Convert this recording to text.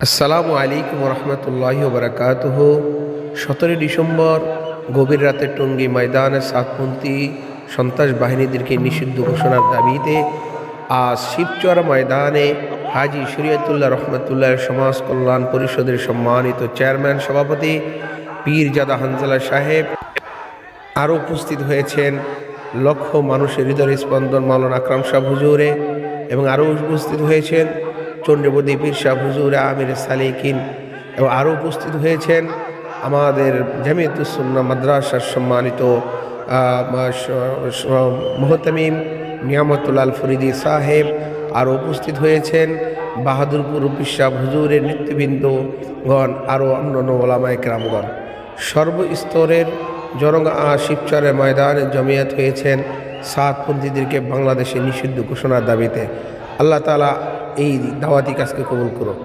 আসসালামু আলাইকুম রহমতুল্লাহ বরকাতহ সতেরোই ডিসেম্বর গভীর রাতে টঙ্গী ময়দানে সাতপন্থী সন্ত্রাস বাহিনীদেরকে নিষিদ্ধ ঘোষণার দাবিতে আজ শিবচর ময়দানে হাজি শরিয়তুল্লাহ রহমতুল্লাহ সমাজ কল্যাণ পরিষদের সম্মানিত চেয়ারম্যান সভাপতি পীর জাদা হানজালা সাহেব আরও উপস্থিত হয়েছেন লক্ষ মানুষের হৃদয় স্পন্দন মাওলানা আকরাম শাহ হুজুরে এবং আরও উপস্থিত হয়েছেন চন্দ্রবদী পীর শাহ হুজুরে আমির সালিকিন এবং আরও উপস্থিত হয়েছেন আমাদের জামিয়াতুসন্না মাদ্রাসার সম্মানিত মোহতামিম নিয়ামতুল্লাল ফরিদি সাহেব আরও উপস্থিত হয়েছেন। বাহাদুরপুর বিশ্বাব হুজুরের নেতৃবৃন্দগণ আরও অন্যান্য ওলামায় গ্রামগণ সর্বস্তরের জনগা শিবচরের ময়দানে জমিয়াত হয়েছেন। সাতপন্থীদেরকে বাংলাদেশে নিষিদ্ধ ঘোষণার দাবিতে আল্লাহ তালা এই দাওয়াতি কাজকে কবুল করুক।